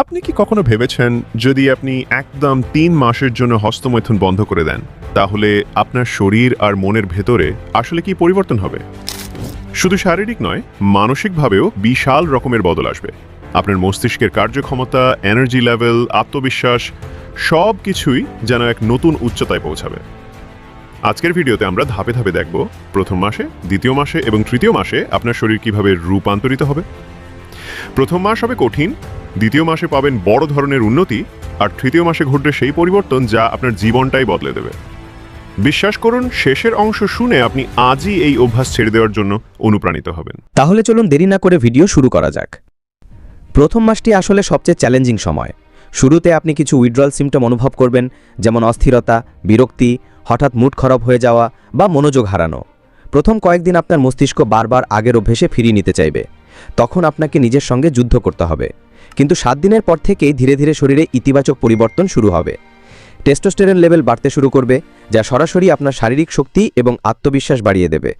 আপনি কি কখনো ভেবেছেন যদি আপনি একদম তিন মাসের জন্য হস্তমৈথুন বন্ধ করে দেন, তাহলে আপনার শরীর আর মনের ভেতরে আসলে কি পরিবর্তন হবে? শুধু শারীরিক নয়, মানসিকভাবেও বিশাল রকমের বদল আসবে। আপনার মস্তিষ্কের কার্যক্ষমতা এনার্জি লেভেল আত্মবিশ্বাস সব কিছুই যেন এক নতুন উচ্চতায় পৌঁছাবে। আজকের ভিডিওতে আমরা ধাপে ধাপে দেখব, প্রথম মাসে, দ্বিতীয় মাসে এবং তৃতীয় মাসে আপনার শরীর কীভাবে রূপান্তরিত হবে। প্রথম মাস হবে কঠিন দ্বিতীয় মাসে পাবেন বড় ধরনের উন্নতি, আর তৃতীয় মাসে ঘটবে সেই পরিবর্তন যা আপনার জীবনটাই বদলে দেবে। বিশ্বাস করুন, শেষের অংশ শুনে আপনি আজই এই অভ্যাস ছেড়ে দেওয়ার জন্য অনুপ্রাণিত হবেন। তাহলে চলুন দেরি না করে ভিডিও শুরু করা যাক। প্রথম মাসটি আসলে সবচেয়ে চ্যালেঞ্জিং সময়। শুরুতে আপনি কিছু উইড্রল সিমটম অনুভব করবেন, যেমন অস্থিরতা, বিরক্তি, হঠাৎ মুড খারাপ হয়ে যাওয়া বা মনোযোগ হারানো। প্রথম কয়েকদিন আপনার মস্তিষ্ক বারবার আগের অভ্যেসে ফিরিয়ে নিতে চাইবে। তখন আপনাকে নিজের সঙ্গে যুদ্ধ করতে হবে। কিন্তু সাত দিনের পর থেকেই ধীরে ধীরে শরীরে ইতিবাচক পরিবর্তন শুরু হবে। টেস্টোস্টেরন লেভেল বাড়তে শুরু করবে, যা সরাসরি আপনার শারীরিক শক্তি এবং আত্মবিশ্বাস বাড়িয়ে দেবে।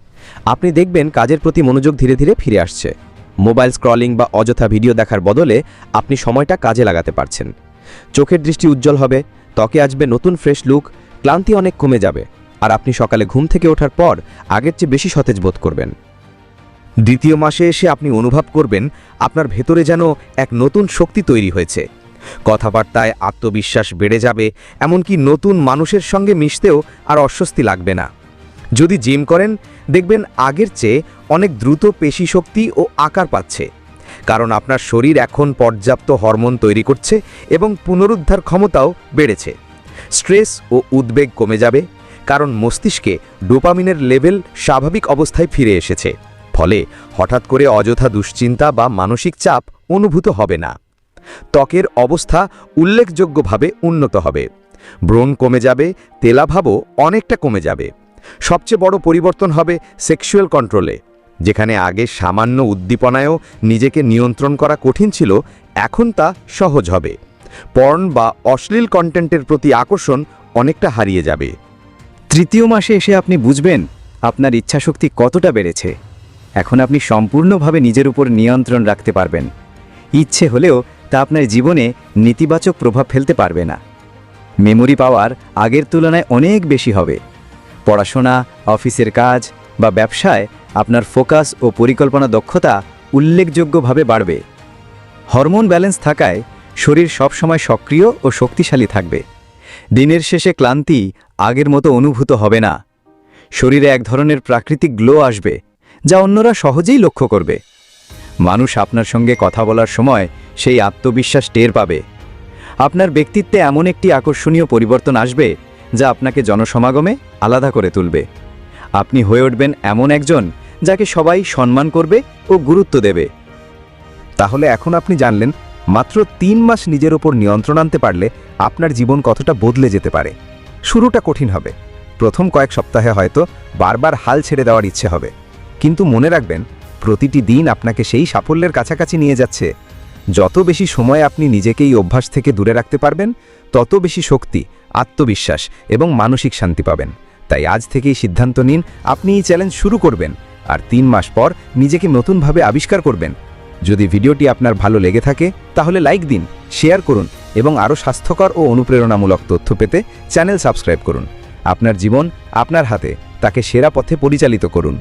আপনি দেখবেন কাজের প্রতি মনোযোগ ধীরে ধীরে ফিরে আসছে। মোবাইল স্ক্রলিং বা অযথা ভিডিও দেখার বদলে আপনি সময়টা কাজে লাগাতে পারছেন। চোখের দৃষ্টি উজ্জ্বল হবে, ত্বকে আসবে নতুন ফ্রেশ লুক, ক্লান্তি অনেক কমে যাবে, আর আপনি সকালে ঘুম থেকে ওঠার পর আগের চেয়ে বেশি সতেজ বোধ করবেন। দ্বিতীয় মাসে এসে আপনি অনুভব করবেন আপনার ভেতরে যেন এক নতুন শক্তি তৈরি হয়েছে। কথাবার্তায় আত্মবিশ্বাস বেড়ে যাবে, এমনকি নতুন মানুষের সঙ্গে মিশতেও আর অস্বস্তি লাগবে না। যদি জিম করেন, দেখবেন আগের চেয়ে অনেক দ্রুত পেশি শক্তি ও আকার পাচ্ছে। কারণ আপনার শরীর এখন পর্যাপ্ত হরমোন তৈরি করছে এবং পুনরুদ্ধার ক্ষমতাও বেড়েছে। স্ট্রেস ও উদ্বেগ কমে যাবে, কারণ মস্তিষ্কে ডোপামিনের লেভেল স্বাভাবিক অবস্থায় ফিরে এসেছে। ফলে হঠাৎ করে অযথা দুশ্চিন্তা বা মানসিক চাপ অনুভূত হবে না। ত্বকের অবস্থা উল্লেখযোগ্যভাবে উন্নত হবে। ব্রণ কমে যাবে, তেলাভাবও অনেকটা কমে যাবে। সবচেয়ে বড় পরিবর্তন হবে সেক্সুয়াল কন্ট্রোলে, যেখানে আগে সামান্য উদ্দীপনায়ও নিজেকে নিয়ন্ত্রণ করা কঠিন ছিল, এখন তা সহজ হবে। পর্ন বা অশ্লীল কন্টেন্টের প্রতি আকর্ষণ অনেকটা হারিয়ে যাবে। তৃতীয় মাসে এসে আপনি বুঝবেন আপনার ইচ্ছাশক্তি কতটা বেড়েছে। এখন আপনি সম্পূর্ণভাবে নিজের উপর নিয়ন্ত্রণ রাখতে পারবেন। ইচ্ছে হলেও তা আপনার জীবনে নেতিবাচক প্রভাব ফেলতে পারবে না। মেমোরি পাওয়ার আগের তুলনায় অনেক বেশি হবে। পড়াশোনা, অফিসের কাজ বা ব্যবসায় আপনার ফোকাস ও পরিকল্পনা দক্ষতা উল্লেখযোগ্যভাবে বাড়বে। হরমোন ব্যালেন্স থাকায় শরীর সবসময় সক্রিয় ও শক্তিশালী থাকবে। দিনের শেষে ক্লান্তি আগের মতো অনুভূত হবে না। শরীরে এক ধরনের প্রাকৃতিক গ্লো আসবে। যা অন্যরা সহজেই লক্ষ্য করবে। মানুষ আপনার সঙ্গে কথা বলার সময় সেই আত্মবিশ্বাস টের পাবে। আপনার ব্যক্তিত্বে এমন একটি আকর্ষণীয় পরিবর্তন আসবে, যা আপনাকে জনসমাগমে আলাদা করে তুলবে। আপনি হয়ে উঠবেন এমন একজন যাকে সবাই সম্মান করবে ও গুরুত্ব দেবে। তাহলে এখন আপনি জানলেন, মাত্র তিন মাস নিজের ওপর নিয়ন্ত্রণ আনতে পারলে আপনার জীবন কতটা বদলে যেতে পারে। শুরুটা কঠিন হবে। প্রথম কয়েক সপ্তাহে হয়তো বারবার হাল ছেড়ে দেওয়ার ইচ্ছে হবে। কিন্তু মনে রাখবেন, প্রতিটি দিন আপনাকে সেই সাফল্যের কাছাকাছি নিয়ে যাচ্ছে। যত বেশি সময় আপনি নিজেকেই অভ্যাস থেকে দূরে রাখতে পারবেন, তত বেশি শক্তি, আত্মবিশ্বাস এবং মানসিক শান্তি পাবেন। তাই আজ থেকেই সিদ্ধান্ত নিন, আপনি এই চ্যালেঞ্জ শুরু করবেন আর তিন মাস পর নিজেকে নতুনভাবে আবিষ্কার করবেন। যদি ভিডিওটি আপনার ভালো লেগে থাকে, তাহলে লাইক দিন, শেয়ার করুন এবং আরও স্বাস্থ্যকর ও অনুপ্রেরণামূলক তথ্য পেতে চ্যানেল সাবস্ক্রাইব করুন। আপনার জীবন আপনার হাতে, তাকে সেরা পথে পরিচালিত করুন।